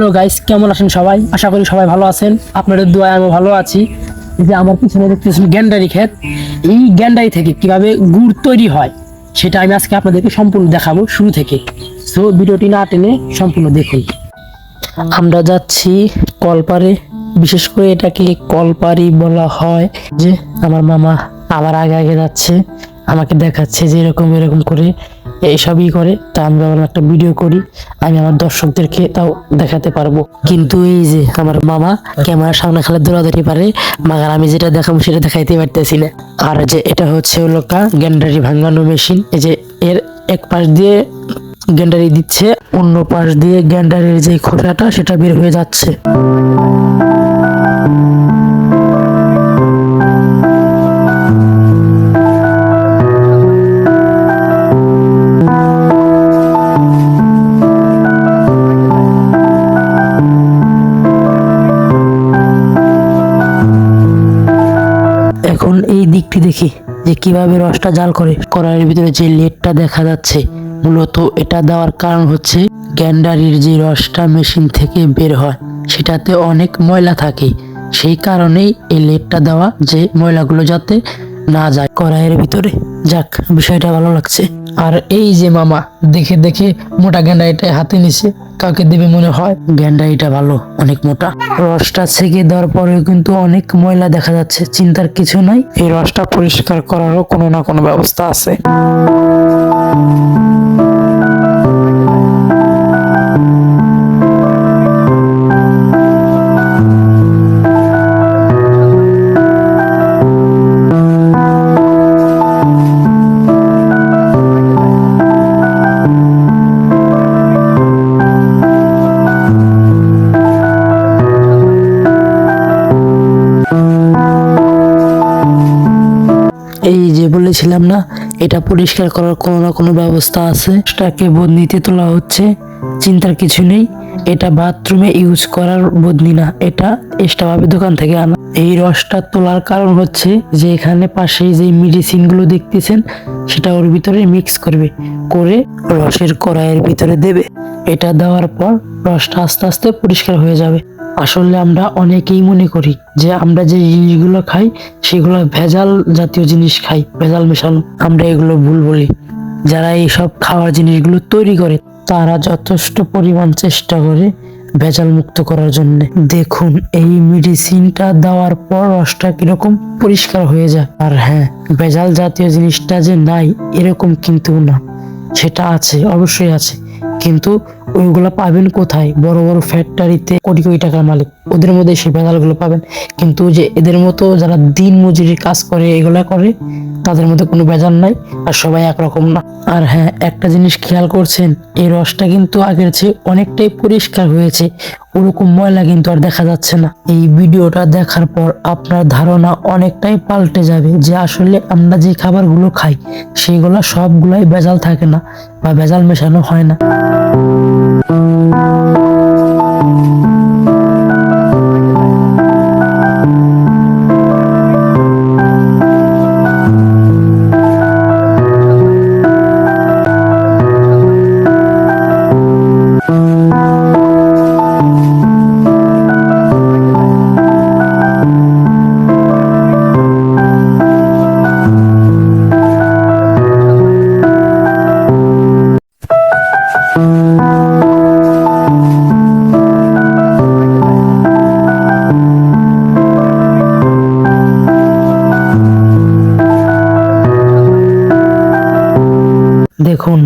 Hello guys, কেমন আছেন সবাই? আশা করি সবাই ভালো আছেন। আপনাদের দোয়ায় আমি ভালো আছি। যে আমার পিছনে দেখতেছেন গ্যান্ডারি ক্ষেত। এই গ্যান্ডারি থেকে কীভাবে গুড় তৈরি হয়, সেটা আমি আজকে আপনাদেরকে সম্পূর্ণ দেখাবো শুরু থেকে। সো ভিডিওটি না টেনে সম্পূর্ণ দেখুন। আমরা যাচ্ছি কলপারে। বিশেষ করে এটাকে কলপারি বলা হয়। যে আমার মামা আবার আগে আগে যাচ্ছে, আমাকে দেখাচ্ছে যে এরকম এরকম করে এইসবই করে, তা আমি ভাবলাম একটা ভিডিও করি, আমি আমার দর্শকদেরকে তাও দেখাতে পারব। কিন্তু এই যে আমার মামা ক্যামেরার সামনে খালি দৌড়াদৌড়ি পারে, মাগার আমি যেটা দেখাবো সেটা দেখাইতে পারতেছি না। আর যে এটা হচ্ছে হলো কা গ্যান্ডারি ভাঙানো মেশিন এই যে এর এক পাশ দিয়ে গ্যান্ডারি দিচ্ছে, অন্য পাশ দিয়ে গ্যান্ডারির যে খোসাটা সেটা বের হয়ে যাচ্ছে। এই দিকটি দেখি যে কীভাবে রসটা জাল করে। কড়াইয়ের ভিতরে যে লেটটা দেখা যাচ্ছে, মূলত এটা দেওয়ার কারণ হচ্ছে গ্যান্ডারির যে রসটা মেশিন থেকে বের হয়, সেটাতে অনেক ময়লা থাকে। সেই কারণেই এই লেটটা দেওয়া যে ময়লাগুলো যাতে না যায়। কড়াইয়ের ভিতরে, যাক, বিষয়টা ভালো লাগছে। আর এই যে মামা, দেখে দেখে মোটা গ্যান্ডারিটা হাতে নিছে, কাকে দেবে মনে হয়? গ্যান্ডারিটা ভালো, অনেক মোটা। রসটা ছেঁকে দেওয়ার পরেও কিন্তু অনেক ময়লা দেখা যাচ্ছে, চিন্তার কিছু নাই। এই রসটা পরিষ্কার করারও কোনো না কোনো ব্যবস্থা আছে। বলেছিলাম না, এটা পরিষ্কার করার কোনো না কোনো ব্যবস্থা আছে। সেটাকে বদনিতে তোলা হচ্ছে, চিন্তার কিছু নেই। এটা বাথরুমে ইউজ করার বদনি না, এটা এক্সট্রাভাবে দোকান থেকে আনা। এই রসটা তোলার কারণ হচ্ছে যে এখানে পাশে যে মেডিসিনগুলো দেখতেছেন, সেটা ওর ভিতরে মিক্স করবে, করে রসের কড়াইয়ের ভিতরে দেবে। এটা দেওয়ার পর রসটা আস্তে আস্তে পরিষ্কার হয়ে যাবে। আসলে আমরা অনেকেই মনে করি যে আমরা যে জিনিসগুলো খাই, সেগুলো ভেজাল জাতীয় জিনিস খাই, ভেজাল মেশানো। আমরা এগুলো ভুল বলি। যারা এইসব খাওয়ার জিনিসগুলো তৈরি করে, তারা যথেষ্ট পরিমাণ চেষ্টা করে ভেজাল মুক্ত করার জন্য। দেখুন, এই মেডিসিনটা দেওয়ার পর রসটা কীরকম পরিষ্কার হয়ে যায়। আর হ্যাঁ ভেজাল জাতীয় জিনিসটা যে নাই, এরকম কিন্তু না। সেটা আছে, অবশ্যই আছে। কিন্তু ওইগুলো পাবেন কোথায়? বড় বড় ফ্যাক্টরিতে কোটি কোটি টাকার মালিক। ওদের মধ্যে সেই ভেজালগুলো পাবেন। কিন্তু যে এদের মতো যারা দিন মজুরির কাজ করে, এগুলা করে, তাদের মধ্যে কোনো ভেজাল নাই আর সবাই একরকম না। আর হ্যাঁ একটা জিনিস খেয়াল করছেন, এই রসটা কিন্তু আগের চেয়ে অনেকটাই পরিষ্কার হয়েছে। ওরকম ময়লা কিন্তু আর দেখা যাচ্ছে না। এই ভিডিওটা দেখার পর আপনার ধারণা অনেকটাই পাল্টে যাবে যে আসলে আমরা যে খাবারগুলো খাই, সেগুলো সবগুলোই ভেজাল থাকে না বা ভেজাল মেশানো হয় না।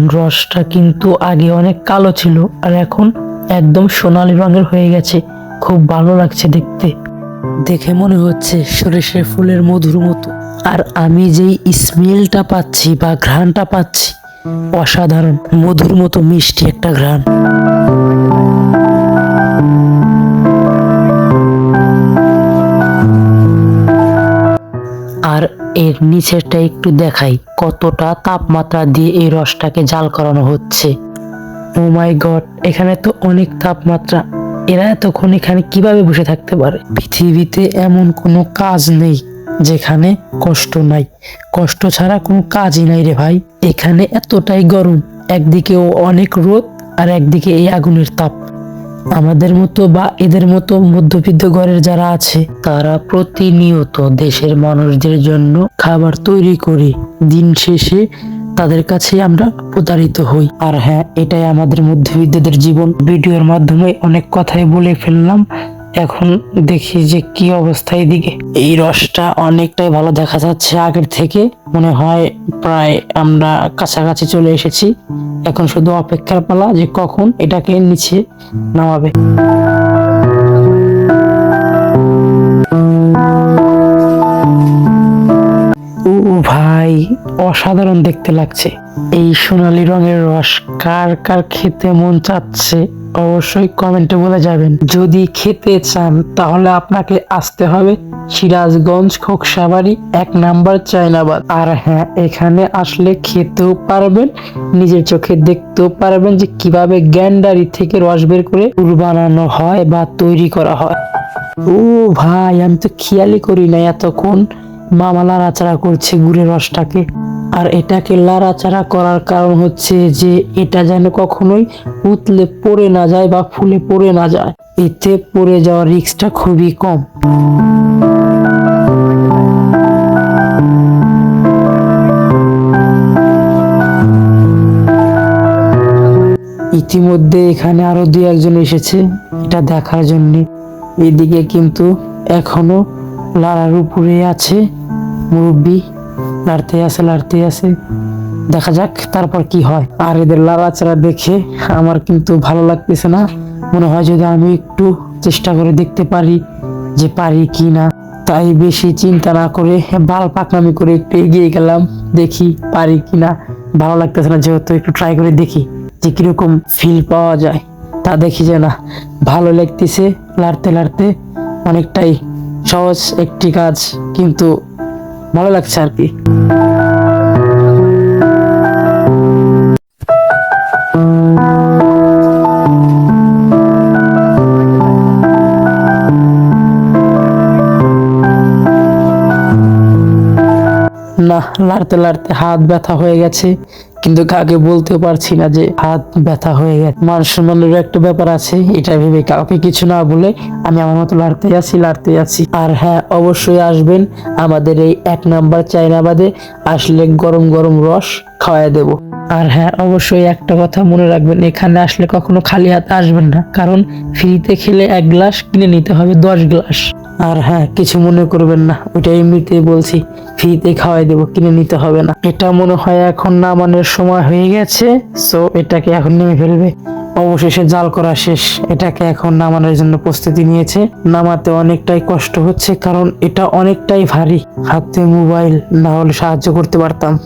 রসটা কিন্তু আগে অনেক কালো ছিল আর এখন একদম সোনালি রঙের হয়ে গেছে। খুব ভালো লাগছে দেখতে। দেখে মনে হচ্ছে সরষের ফুলের মধুর মতো। আর আমি যেই স্মেলটা পাচ্ছি বা ঘ্রাণটা পাচ্ছি, অসাধারণ, মধুর মতো মিষ্টি একটা ঘ্রাণ। এর নিচেরটা একটু দেখাই, কতটা তাপমাত্রা দিয়ে এই রসটাকে জাল করানো হচ্ছে। ও মাই গড এখানে তো অনেক তাপমাত্রা। এরা এতক্ষণ এখানে কীভাবে বসে থাকতে পারে? পৃথিবীতে এমন কোনো কাজ নেই যেখানে কষ্ট নাই। কষ্ট ছাড়া কোনো কাজই নাই রে ভাই। এখানে এতটাই গরম একদিকে ও অনেক রোদ আর একদিকে এই আগুনের তাপ। আমাদের মতো বা এদের মতো মধ্যবিত্ত ঘরের যারা আছে, তারা প্রতিনিয়ত দেশের মানুষদের জন্য খাবার তৈরি করে দিন শেষে তাদের কাছে আমরা প্রতারিত হই। আর হ্যাঁ এটাই আমাদের মধ্যবিত্তদের জীবন। ভিডিওর মাধ্যমে অনেক কথাই বলে ফেললাম। এখন দেখি যে কি অবস্থা এদিকে। এই রসটা অনেকটাই ভালো দেখা যাচ্ছে আগের থেকে। মনে হয় প্রায় আমরা কাছাকাছি চলে এসেছি। এখন শুধু অপেক্ষার পালা যে কখন এটাকে নিচে নামাবে। ভাই, অসাধারণ দেখতে লাগছে। এই সোনালী রঙের রস কার কার খেতে মন চাচ্ছে? অবশ্যই কমেন্টে বলে যাবেন। যদি খেতে চান, তাহলে আপনাকে আসতে হবে সিরাজগঞ্জ খোকসাবাড়ি, এক নাম্বার চায়নাবাদ। আর হ্যাঁ এখানে আসলে খেতেও পারবেন, নিজের চোখে দেখতেও পারবেন যে কীভাবে গ্যান্ডারি থেকে রস বের করে পুর বানানো হয় বা তৈরি করা হয়। ও ভাই, আমি তো খেয়ালই করি না এতক্ষণ মামা লাড়াচাড়া করছে গুড়ের রসটাকে। আর এটাকে লাড়াচাড়া করার কারণ হচ্ছে যে এটা যেন কখনোই উতলে পড়ে না যায় বা ফুলে পড়ে না যায়। এতে পড়ে যাওয়ার রিক্সটা খুবই কম। ইতিমধ্যে এখানে আরও দুই একজন এসেছে, এটা দেখার জন্য। এদিকে কিন্তু এখনও লাড়ার উপরে আছে মুরব্বী। লাড়তে আছে লাড়তে আছে। দেখা যাক তারপর কি হয়। আর এদের লাড়াচাড়া দেখে আমার কিন্তু ভালো লাগতেছে না। মনে হয় যদি আমি একটু চেষ্টা করে দেখতে পারি যে পারি কি না। তাই বেশি চিন্তা না করে বাল পাকনামি করে একটু এগিয়ে গেলাম। দেখি পারি কি না। ভালো লাগতেছে না, যেহেতু একটু ট্রাই করে দেখি যে কীরকম ফিল পাওয়া যায়। তা দেখি যে না, ভালো লাগতেছে। লাড়তে লাড়তে অনেকটাই সহজ একটি কাজ, কিন্তু ভালো লাগছে আর কি। না লাড়তে লাড়তে হাত ব্যথা হয়ে গেছে। কিন্তু কাকে বলতেও পারছি না যে হাত ব্যথা হয়ে গেছে। মান সম্মানের একটা ব্যাপার আছে, এটা ভেবে কাউকে কিছু না বলে আমি আমার মতো লাড়তে আছি লাড়তে আছি। আর হ্যাঁ অবশ্যই আসবেন, আমাদের এই এক নাম্বার চাইনাবাদে আসলে গরম গরম রস খাওয়াই দেব। আর হ্যাঁ অবশ্যই একটা কথা মনে রাখবেন, এখানে আসলে কখনো খালি হাতে আসবেন না, কারণ ফ্রিতে খেলে এক গ্লাস কিনে নিতে হবে দশ গ্লাস। আর হ্যাঁ কিছু মনে করবেন না। ওইটা এমনিতেই বলছি, ফ্রিতে খাওয়াই দেবো, কিনে নিতে হবে না। এটা মনে হয় এখন নামানোর সময় হয়ে গেছে সো এটাকে এখন নেমে ফেলবে। অবশেষে জাল করা শেষ। এটাকে এখন নামানোর জন্য প্রস্তুতি নিয়েছে। নামাতে অনেকটাই কষ্ট হচ্ছে, কারণ এটা অনেকটাই ভারী। হাতে মোবাইল, না হলে সাহায্য করতে পারতাম।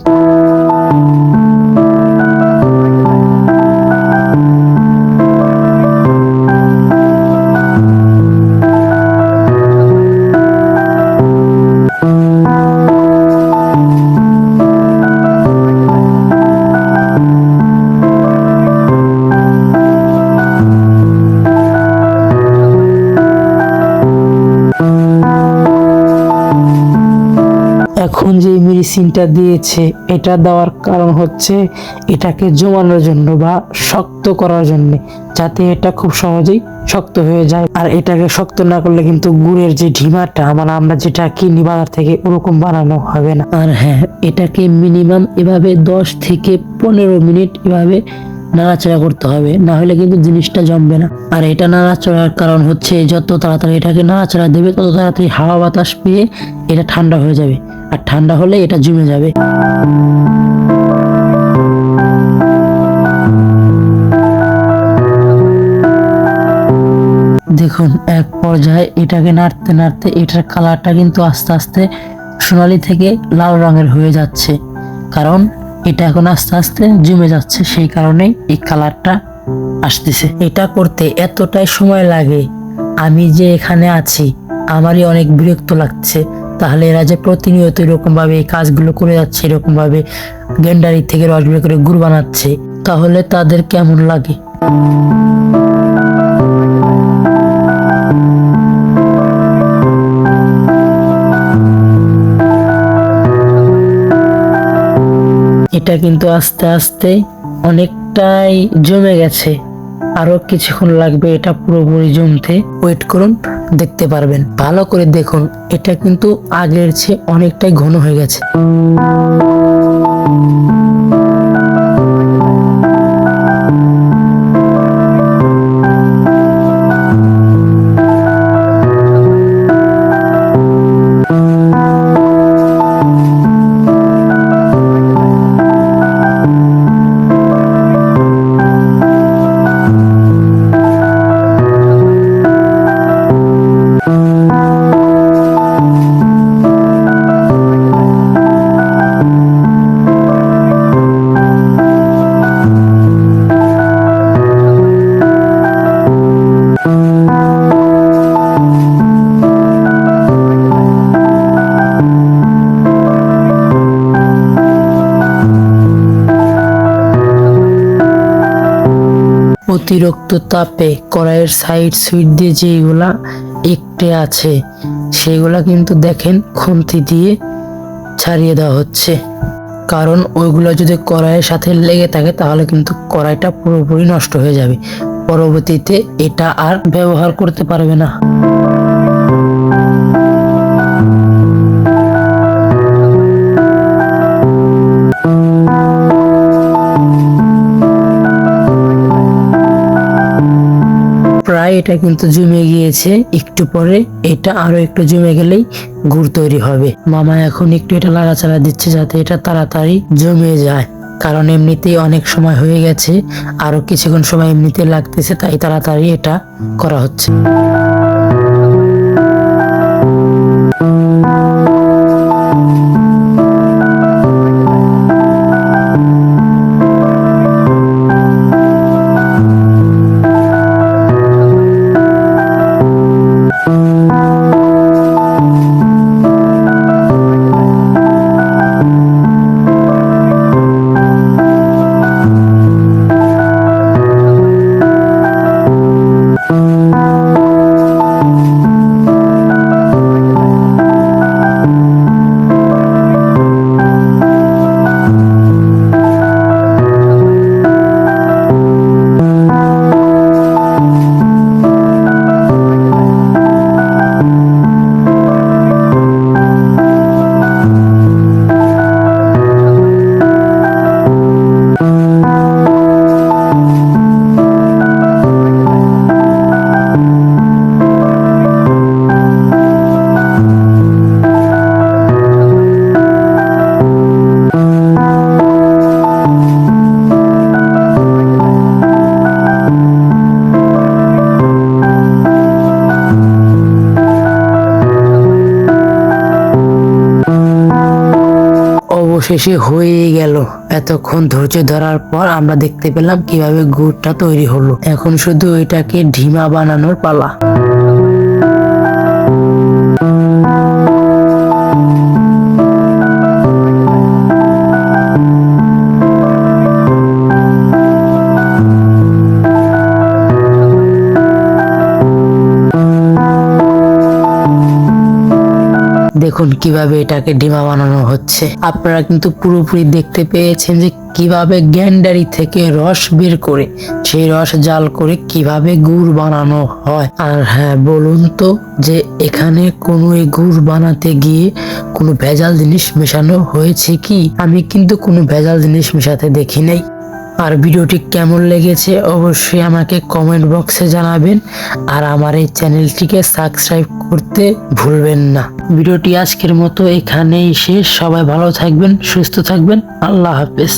মেডিসিনটা দিয়েছে, এটা দেওয়ার কারণ হচ্ছে এটাকে জমানোর জন্য বা শক্ত করার জন্য, যাতে এটা খুব সহজেই শক্ত হয়ে যায়। আর এটাকে শক্ত না করলে কিন্তু গুড়ের যে ঢিমাটা মানে আমরা যেটা কিনি বাজার থেকে ওরকম বানানো হবে না। আর হ্যাঁ এটাকে মিনিমাম এভাবে দশ থেকে পনেরো মিনিট এভাবে নাড়াচাড়া করতে হবে, না হলে কিন্তু জিনিসটা জমবে না। আর এটা নাড়াচাড়ার কারণ হচ্ছে, যত তাড়াতাড়ি এটাকে নাড়াচাড়া দেবে, তত তাড়াতাড়ি হাওয়া বাতাস পেয়ে এটা ঠান্ডা হয়ে যাবে। আর ঠান্ডা হলে এটা জমে যাবে। দেখুন, এক পর্যায়ে এটাকে নাড়তে নাড়তে এটার কালারটা কিন্তু আস্তে আস্তে সোনালি থেকে লাল রঙের হয়ে যাচ্ছে। কারণ এটা এখন আস্তে আস্তে জমে যাচ্ছে, সেই কারণেই এই কালারটা আসতেছে। এটা করতে এতটাই সময় লাগে। আমি যে এখানে আছি, আমারই অনেক বিরক্ত লাগছে। তাহলে এরা যে প্রতিনিয়ত এরকম ভাবে এই কাজগুলো করে যাচ্ছে এরকম ভাবে গেন্ডারি থেকে রস বের করে গুড় বানাচ্ছে, তাহলে তাদের কেমন লাগে? এটা কিন্তু আস্তে আস্তে অনেকটাই জমে গেছে। আরও কিছুক্ষণ লাগবে এটা পুরোপুরি জমতে। ওয়েট করুন। দেখতে পারবেন। ভালো করে দেখুন এটা কিন্তু আগের চেয়ে অনেকটাই ঘন হয়ে গেছে। অতিরিক্ত তাপে কড়াইয়ের সাইড সুইট দিয়ে যেগুলো একটে আছে সেগুলা কিন্তু দেখেন খুন্তি দিয়ে ছাড়িয়ে দেওয়া হচ্ছে। কারণ ওইগুলো যদি কড়াইয়ের সাথে লেগে থাকে, তাহলে কিন্তু কড়াইটা পুরোপুরি নষ্ট হয়ে যাবে। পরবর্তীতে এটা আর ব্যবহার করতে পারবে না। এটা কিন্তু জমে গিয়েছে। একটু পরে এটা আরও একটু জমে গেলেই গুড় তৈরি হবে। মামা এখন একটু এটা লাড়াচাড়া দিচ্ছে যাতে এটা তাড়াতাড়ি জমে যায়। কারণ এমনিতেই অনেক সময় হয়ে গেছে, আরও কিছুক্ষণ সময় এমনিতে লাগতেছে, তাই তাড়াতাড়ি এটা করা হচ্ছে। অবশেষে হয়ে গেল। এতক্ষণ ধৈর্য ধরার পর আমরা দেখতে পেলাম কীভাবে গুড়টা তৈরি হলো। এখন শুধু এটাকে ঢিমা বানানোর পালা। দেখুন কীভাবে এটাকে ডিমা বানানো হচ্ছে। আপনারা কিন্তু পুরোপুরি দেখতে পেয়েছেন যে কীভাবে গ্যান্ডারি থেকে রস বের করে, সেই রস জাল করে কীভাবে গুড় বানানো হয়। আর হ্যাঁ বলুন তো যে এখানে কোনো এই গুড় বানাতে গিয়ে কোনো ভেজাল জিনিস মেশানো হয়েছে কি? আমি কিন্তু কোনো ভেজাল জিনিস মেশাতে দেখি নাই আর ভিডিওটি কেমন লেগেছে অবশ্যই আমাকে কমেন্ট বক্সে জানাবেন। আর আমার এই চ্যানেলটিকে সাবস্ক্রাইব করতে ভুলবেন না। ভিডিওটি আজকের মতো এখানেই শেষ। সবাই ভালো থাকবেন, সুস্থ থাকবেন। আল্লাহ হাফেজ।